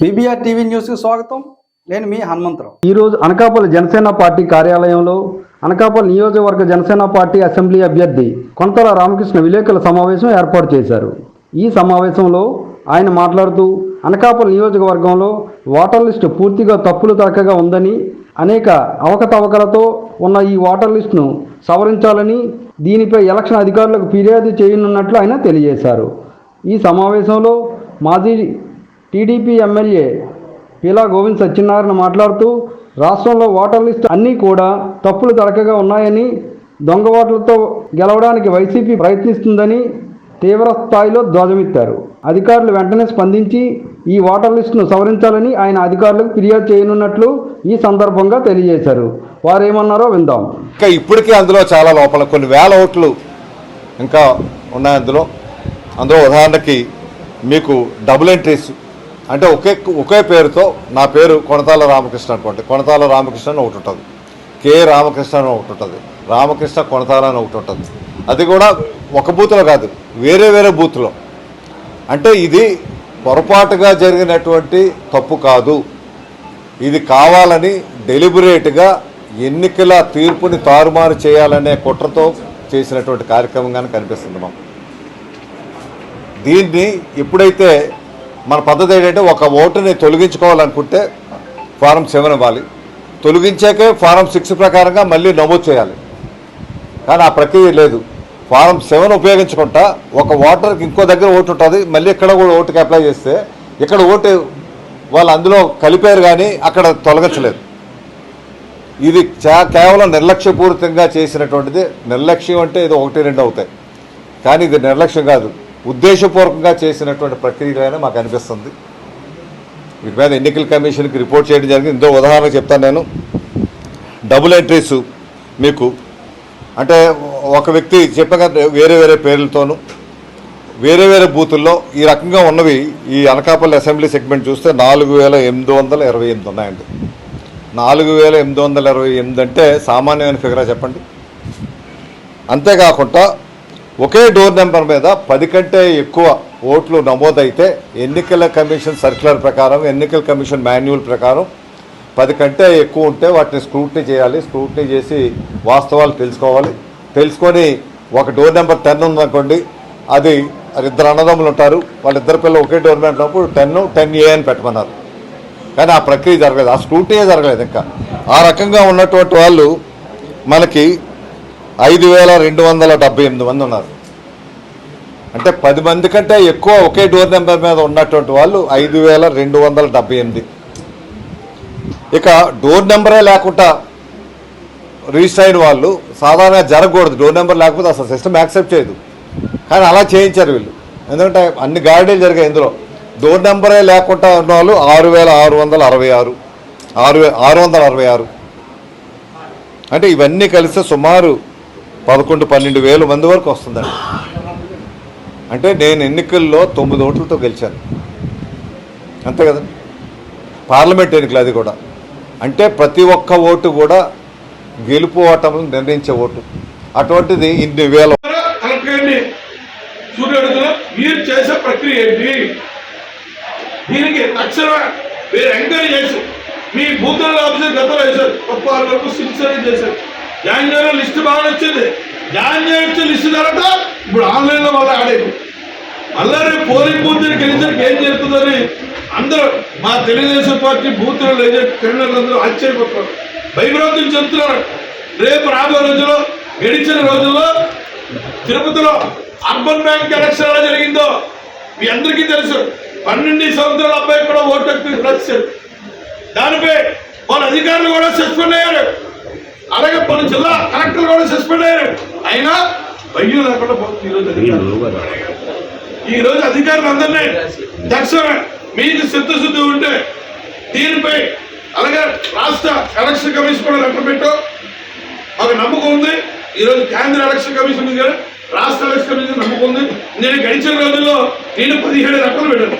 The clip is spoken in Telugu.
బీబీఆర్ టీవీ న్యూస్కి స్వాగతం. నేను మీ హనుమంతరావు. ఈరోజు అనకాపల్లి జనసేన పార్టీ కార్యాలయంలో అనకాపల్లి నియోజకవర్గ జనసేన పార్టీ అసెంబ్లీ అభ్యర్థి కొంతల రామకృష్ణ విలేకరుల సమావేశం ఏర్పాటు చేశారు. ఈ సమావేశంలో ఆయన మాట్లాడుతూ అనకాపల్లి నియోజకవర్గంలో ఓటర్ లిస్టు పూర్తిగా తప్పులు తరకగా ఉందని అనేక అవకతవకలతో ఉన్న ఈ ఓటర్ లిస్టును సవరించాలని దీనిపై ఎలక్షన్ అధికారులకు ఫిర్యాదు చేయనున్నట్లు ఆయన తెలియజేశారు. ఈ సమావేశంలో మాజీ టీడీపీ ఎమ్మెల్యే పీలా గోవింద్ సత్యనారాయణ మాట్లాడుతూ రాష్ట్రంలో ఓటర్ లిస్ట్ అన్నీ కూడా తప్పులు తడకగా ఉన్నాయని దొంగ ఓట్లతో గెలవడానికి వైసీపీ ప్రయత్నిస్తుందని తీవ్ర స్థాయిలో ధ్వజమెత్తారు. అధికారులు వెంటనే స్పందించి ఈ ఓటర్ లిస్టును సవరించాలని ఆయన అధికారులకు ఫిర్యాదు చేయనున్నట్లు ఈ సందర్భంగా తెలియజేశారు. వారేమన్నారో విందాం. ఇంకా ఇప్పటికీ అందులో చాలా లోపల కొన్ని వేల ఓట్లు ఇంకా ఉన్నాయి అందులో. అందులో ఉదాహరణకి మీకు డబుల్ ఎంట్రీస్ అంటే ఒకే ఒకే పేరుతో నా పేరు కొనతాల రామకృష్ణ అనుకోండి. కొనతాల రామకృష్ణ అని ఒకటి ఉంటుంది. కే. రామకృష్ణ అని ఒకటి ఉంటుంది. రామకృష్ణ కొనతాల అని ఒకటి ఉంటుంది. అది కూడా ఒక బూత్లో కాదు వేరే వేరే బూత్లో. అంటే ఇది పొరపాటుగా జరిగినటువంటి తప్పు కాదు. ఇది కావాలని డెలిబరేట్గా ఎన్నికల తీర్పుని తారుమారు చేయాలనే కుట్రతో చేసినటువంటి కార్యక్రమంగానే కనిపిస్తుంది మాకు. దీన్ని ఎప్పుడైతే మన పద్ధతి ఏంటంటే ఒక ఓటుని తొలగించుకోవాలనుకుంటే ఫారం సెవెన్ ఇవ్వాలి. తొలగించాకే ఫారం సిక్స్ ప్రకారంగా మళ్ళీ నమోదు చేయాలి. కానీ ఆ ప్రక్రియ లేదు. ఫారం సెవెన్ ఉపయోగించుకుంటా ఒక ఓటర్కి ఇంకో దగ్గర ఓటు ఉంటుంది. మళ్ళీ ఇక్కడ కూడా ఓటుకి అప్లై చేస్తే ఇక్కడ ఓటు వాళ్ళు అందులో కలిపారు కానీ అక్కడ తొలగించలేదు. ఇది కేవలం నిర్లక్ష్యపూరితంగా చేసినటువంటిది. నిర్లక్ష్యం అంటే ఇది ఒకటి రెండు అవుతాయి. కానీ ఇది నిర్లక్ష్యం కాదు. ఉద్దేశపూర్వకంగా చేసినటువంటి ప్రక్రియగానే మాకు అనిపిస్తుంది. వీటి మీద ఎన్నికల కమిషన్కి రిపోర్ట్ చేయడం జరిగింది. ఇందో ఉదాహరణ చెప్తాను నేను. డబుల్ ఎంట్రీస్ మీకు అంటే ఒక వ్యక్తి చెప్పగా వేరే వేరే పేర్లతోనూ వేరే వేరే బూతుల్లో ఈ రకంగా ఉన్నవి ఈ అనకాపల్లి అసెంబ్లీ సెగ్మెంట్ చూస్తే నాలుగు వేల ఎనిమిది వందల ఇరవై ఎనిమిది ఉన్నాయండి. నాలుగు వేల ఎనిమిది వందల ఇరవై ఎనిమిది అంటే సామాన్యమైన ఫిగరా చెప్పండి. అంతేకాకుండా ఒకే డోర్ నెంబర్ మీద పది కంటే ఎక్కువ ఓట్లు నమోదైతే ఎన్నికల కమిషన్ సర్క్యులర్ ప్రకారం ఎన్నికల కమిషన్ మాన్యువల్ ప్రకారం పది కంటే ఎక్కువ ఉంటే వాటిని స్క్రూటినీ చేయాలి. స్క్రూటినీ చేసి వాస్తవాలు తెలుసుకోవాలి. తెలుసుకొని ఒక డోర్ నెంబర్ టెన్ ఉందనుకోండి అది ఇద్దరు అన్నదమ్ములు ఉంటారు. వాళ్ళిద్దరి పిల్లలు ఒకే డోర్ నెంబర్ ఉన్నప్పుడు టెన్ టెన్ ఏ అని పెట్టమన్నారు. కానీ ఆ ప్రక్రియ జరగలేదు. ఆ స్క్రూటీయే జరగలేదు ఇంకా. ఆ రకంగా ఉన్నటువంటి వాళ్ళు మనకి ఐదు వేల రెండు వందల డెబ్బై ఎనిమిది మంది ఉన్నారు. అంటే పది మంది కంటే ఎక్కువ ఒకే డోర్ నెంబర్ మీద ఉన్నటువంటి వాళ్ళు ఐదు వేల రెండు వందల డెబ్బై ఎనిమిది. ఇక డోర్ నెంబరే లేకుండా రిజిస్టర్ అయిన వాళ్ళు సాధారణంగా జరగకూడదు. డోర్ నెంబర్ లేకపోతే అసలు సిస్టమ్ యాక్సెప్ట్ చేయదు. కానీ అలా చేయించారు వీళ్ళు. ఎందుకంటే అన్ని గాడిలు జరిగాయి ఇందులో. డోర్ నెంబరే లేకుండా ఉన్న వాళ్ళు ఆరు వేల ఆరు వందల అరవై ఆరు. ఆరు ఆరు వందల అరవై ఆరు. అంటే ఇవన్నీ కలిస్తే సుమారు పదకొండు పన్నెండు వేల మంది వరకు వస్తుందండి అంటే నేను ఎన్నికల్లో తొమ్మిది ఓట్లతో గెలిచాను. అంతే కదా? పార్లమెంట్ ఎన్నికలు అది కూడా. అంటే ప్రతి ఒక్క ఓటు కూడా గెలుపు ఓటములు నిర్ణయించే ఓటు. అటువంటిది ఇన్ని వేల మీరు చేసే ప్రక్రియ ఏంటి? దీనికి తక్షణమే మీరు ఎంక్వైరీ చేసి మీ బూతుల ఆఫీసర్ గతంలో వేశారు. గొప్ప వాళ్ళ వరకు సిన్సియర్ చేశారు. జాయిన్ లిస్ట్ బాగా వచ్చింది. జాయిన్ చేయొచ్చు లిస్ట్ తర్వాత ఇప్పుడు ఆన్లైన్లో వాళ్ళు ఆడేది మళ్ళా రేపు పోలింగ్ బూత్ గెలిచారికి ఏం జరుగుతుందని అందరూ మా తెలుగుదేశం పార్టీ బూత్లో లేజర్ క్రిమినల్ అందరూ ఆశ్చర్యపోతున్నారు. భయభ్రాంతులు చెప్తున్నారు రేపు రాబోయే రోజుల్లో గడిచిన రోజుల్లో తిరుపతిలో అర్బన్ బ్యాంక్ ఎలక్షన్ ఎలా జరిగిందో మీ అందరికీ తెలుసు. పన్నెండు సంవత్సరాల అబ్బాయి కూడా ఓటు హక్కు దానిపై వాళ్ళ అధికారులు కూడా సస్పెండ్ అయ్యారు. జిల్లా కలెక్టర్ కూడా సస్పెండ్ అయ్యారు అయినా భయం లేకుండా పోతుంది ఈరోజు అధికారులు. ఈ రోజు అధికారులు అందరినీ తక్షణమే మీకు చిత్తశుద్ధి ఉంటే దీనిపై అలాగే రాష్ట్ర ఎలక్షన్ కమిషన్ కూడా లెటర్ పెట్టు. మాకు నమ్మకం ఉంది. ఈ రోజు కేంద్ర ఎలక్షన్ కమిషన్ ఉంది రాష్ట్ర ఎలక్షన్ కమిషన్ నమ్మకం ఉంది. నేను గడిచిన రోజుల్లో నేను పదిహేడు లెక్కలు పెట్టాను.